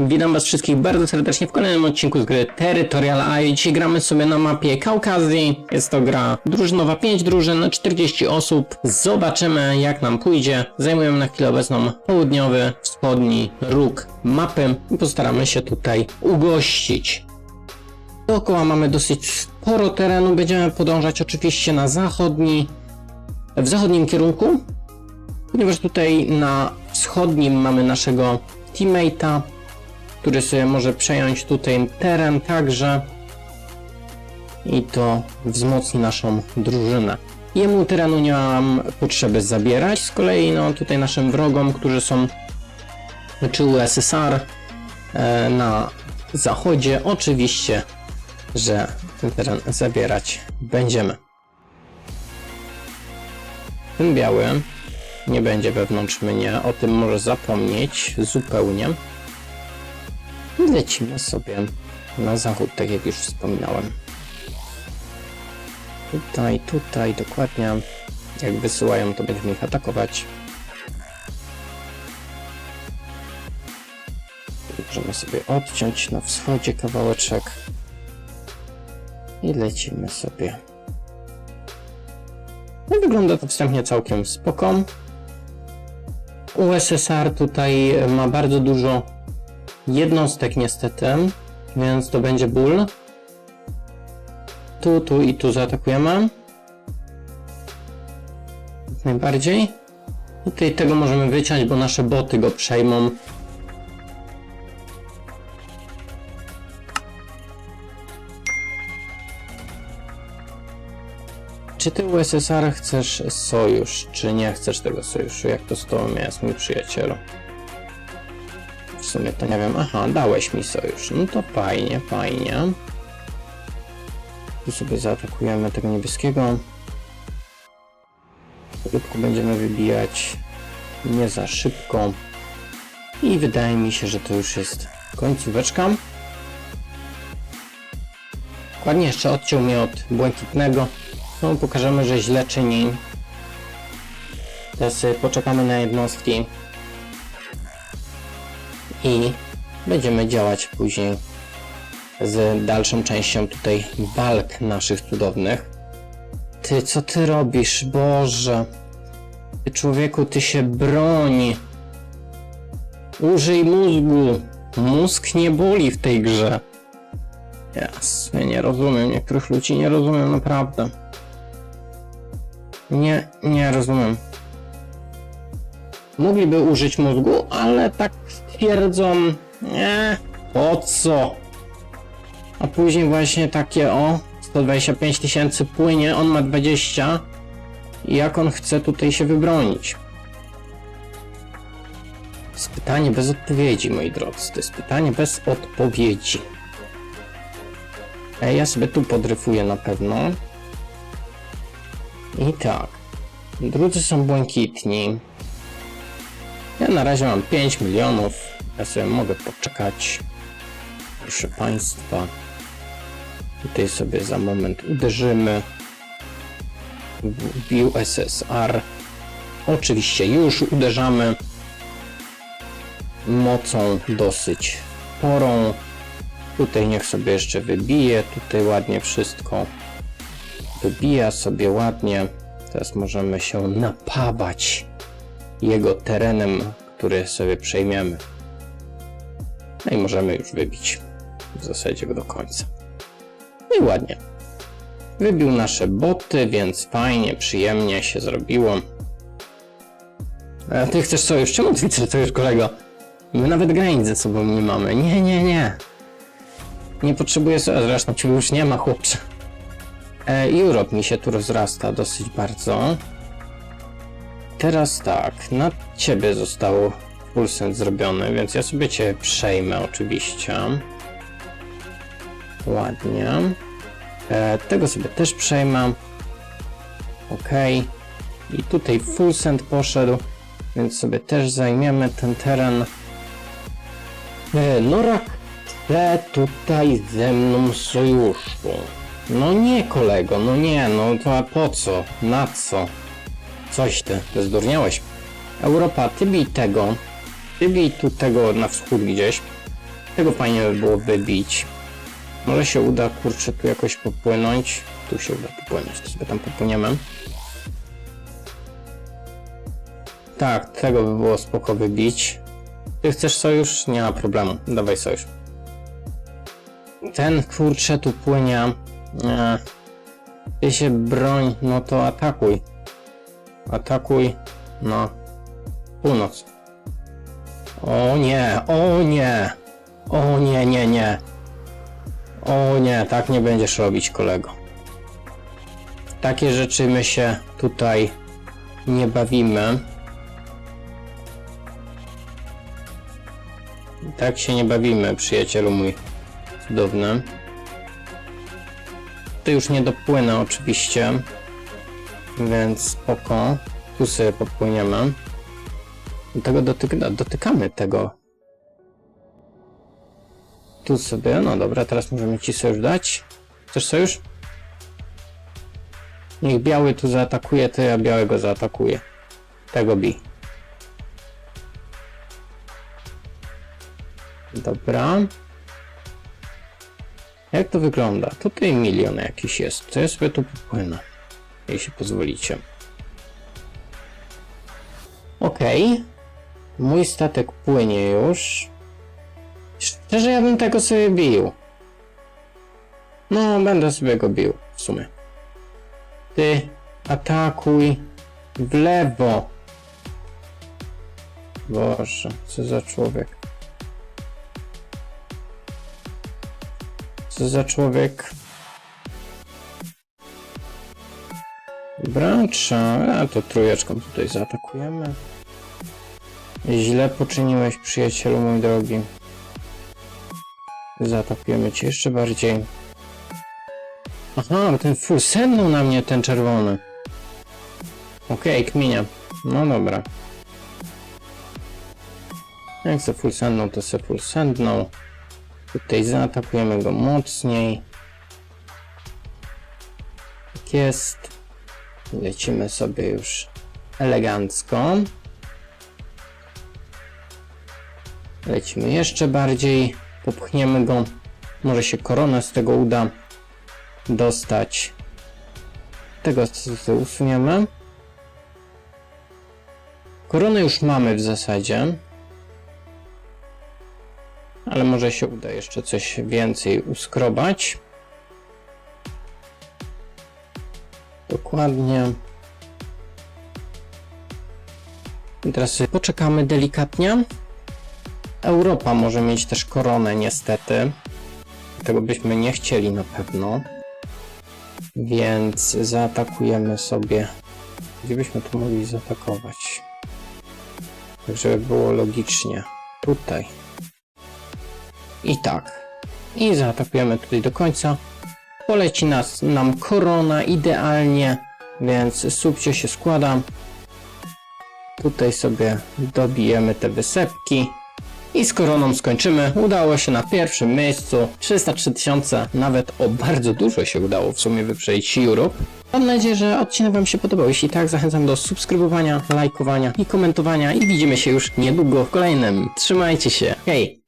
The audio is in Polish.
Witam was wszystkich bardzo serdecznie w kolejnym odcinku z gry Territorial A. Dzisiaj gramy sobie na mapie Kaukazji. Jest to gra drużynowa, 5 drużyn, 40 osób. Zobaczymy jak nam pójdzie. Zajmujemy na chwilę obecną południowy, wschodni róg mapy i postaramy się tutaj ugościć. Dookoła mamy dosyć sporo terenu. Będziemy podążać oczywiście na zachodni, w zachodnim kierunku, ponieważ tutaj na wschodnim mamy naszego teammate'a, który sobie może przejąć tutaj teren także i to wzmocni naszą drużynę. Jemu terenu nie mam potrzeby zabierać, z kolei no tutaj naszym wrogom, którzy są czy USSR e, na zachodzie, oczywiście, że ten teren zabierać będziemy. Ten biały nie będzie wewnątrz mnie, o tym może zapomnieć zupełnie. Lecimy sobie na zachód, tak jak już wspominałem. Tutaj, tutaj, dokładnie. Jak wysyłają, to będziemy ich atakować. Możemy sobie odciąć na wschodzie kawałeczek. I lecimy sobie. No wygląda to wstępnie całkiem spoko. USSR tutaj ma bardzo dużo jednostek niestety, więc to będzie ból. Tu, tu i tu zaatakujemy. Jak najbardziej. Tutaj tego możemy wyciąć, bo nasze boty go przejmą. Czy ty USSR chcesz sojusz, czy nie chcesz tego sojuszu? Jak to z tobą jest, mój przyjacielu? W sumie to nie wiem. Aha, dałeś mi sojusz. No to fajnie, fajnie. Tu sobie zaatakujemy tego niebieskiego. Powolutku będziemy wybijać nie za szybko. I wydaje mi się, że to już jest końcóweczka. Ładnie jeszcze odciął mnie od błękitnego. No pokażemy, że źle czyni. Teraz sobie poczekamy na jednostki i będziemy działać później z dalszą częścią tutaj walk naszych cudownych. Ty, co ty robisz? Boże. Ty człowieku, ty się broni. Użyj mózgu. Mózg nie boli w tej grze. Jasne, nie rozumiem. Niektórych ludzi nie rozumiem naprawdę. Nie, nie rozumiem. Mogliby użyć mózgu, ale tak twierdzą, nie, po co? A później właśnie takie o, 125 tysięcy płynie, on ma 20 i jak on chce tutaj się wybronić? To jest pytanie bez odpowiedzi, moi drodzy, to jest pytanie bez odpowiedzi. Ej, ja sobie tu podryfuję na pewno. I tak. Drudzy są błękitni. Ja na razie mam 5 milionów. Ja sobie mogę poczekać. Proszę Państwa. Tutaj sobie za moment uderzymy. W USSR. Oczywiście już uderzamy mocą dosyć sporą. Tutaj niech sobie jeszcze wybije. Tutaj ładnie wszystko wybija sobie ładnie. Teraz możemy się napawać jego terenem, który sobie przejmiemy. No i możemy już wybić w zasadzie do końca. No i ładnie. Wybił nasze boty, więc fajnie, przyjemnie się zrobiło. A ty chcesz sojusz? Czemu ty sojusz, kolego? My nawet granic ze sobą nie mamy. Nie, nie, nie. Nie potrzebuję sojuszu. Zresztą ciebie już nie ma, chłopcze. E, Europe mi się tu rozrasta dosyć bardzo. Teraz tak, na ciebie zostało full send zrobione, więc ja sobie cię przejmę oczywiście. Ładnie. E, tego sobie też przejmę. Ok. I tutaj full send poszedł, więc sobie też zajmiemy ten teren. E, Norak chce tutaj ze mną sojuszu. No nie kolego, no nie, no to a po co? Na co? Coś ty, ty zdurniałeś. Europa, ty bij tego. Ty bij tu tego na wschód gdzieś. Tego fajnie by było wybić. Może się uda, kurczę, tu jakoś popłynąć. Tu się uda popłynąć, to sobie tam popłyniemy. Tak, tego by było spoko wybić. Ty chcesz sojusz? Nie ma problemu. Dawaj sojusz. Ten kurczę tu płynie. Nie. Ty się broń, no to atakuj. Atakuj na północ. O nie, o nie. O nie, nie, nie. O nie, tak nie będziesz robić, kolego. Takie rzeczy my się tutaj nie bawimy. Tak się nie bawimy, przyjacielu mój cudowny. Tu już nie dopłynę oczywiście, więc spoko. Tu sobie popłyniemy. Tego dotyk dotykamy tego. Tu sobie, no dobra, teraz możemy ci sojusz dać. Chcesz sojusz? Niech biały tu zaatakuje, to ja białego zaatakuję. Tego bi. Dobra. Jak to wygląda? Tutaj milion jakiś jest. To ja sobie tu popłynę. Jeśli pozwolicie. Okej. Mój statek płynie już. Szczerze, ja bym tego sobie bił. No, będę sobie go bił, w sumie. Ty, atakuj w lewo. Boże, co za człowiek. Co za człowiek. Brancza, a to trójeczką tutaj zaatakujemy. Źle poczyniłeś, przyjacielu mój drogi. Zaatakujemy cię jeszcze bardziej. Aha, ten full na mnie ten czerwony. Okej, kminia. No dobra. Jak se full sendnął, to se full sendnął. Tutaj zaatakujemy go mocniej. Tak jest. Lecimy sobie już elegancko. Lecimy jeszcze bardziej. Popchniemy go. Może się koronę z tego uda dostać. Tego usuniemy. Koronę już mamy w zasadzie. Ale może się uda jeszcze coś więcej uskrobać. Dokładnie. I teraz poczekamy delikatnie. Europa może mieć też koronę niestety. Tego byśmy nie chcieli na pewno. Więc zaatakujemy sobie. Gdzie byśmy tu mogli zaatakować? Tak, żeby było logicznie. Tutaj. I tak. I zaatakujemy tutaj do końca. Poleci nas, nam korona idealnie, więc subcie się składa. Tutaj sobie dobijemy te wysepki. I z koroną skończymy. Udało się na pierwszym miejscu. 303 tysiące, nawet o bardzo dużo się udało w sumie wyprzedzić Europe. Mam nadzieję, że odcinek Wam się podobał. Jeśli tak, zachęcam do subskrybowania, lajkowania i komentowania. I widzimy się już niedługo w kolejnym. Trzymajcie się. Hej!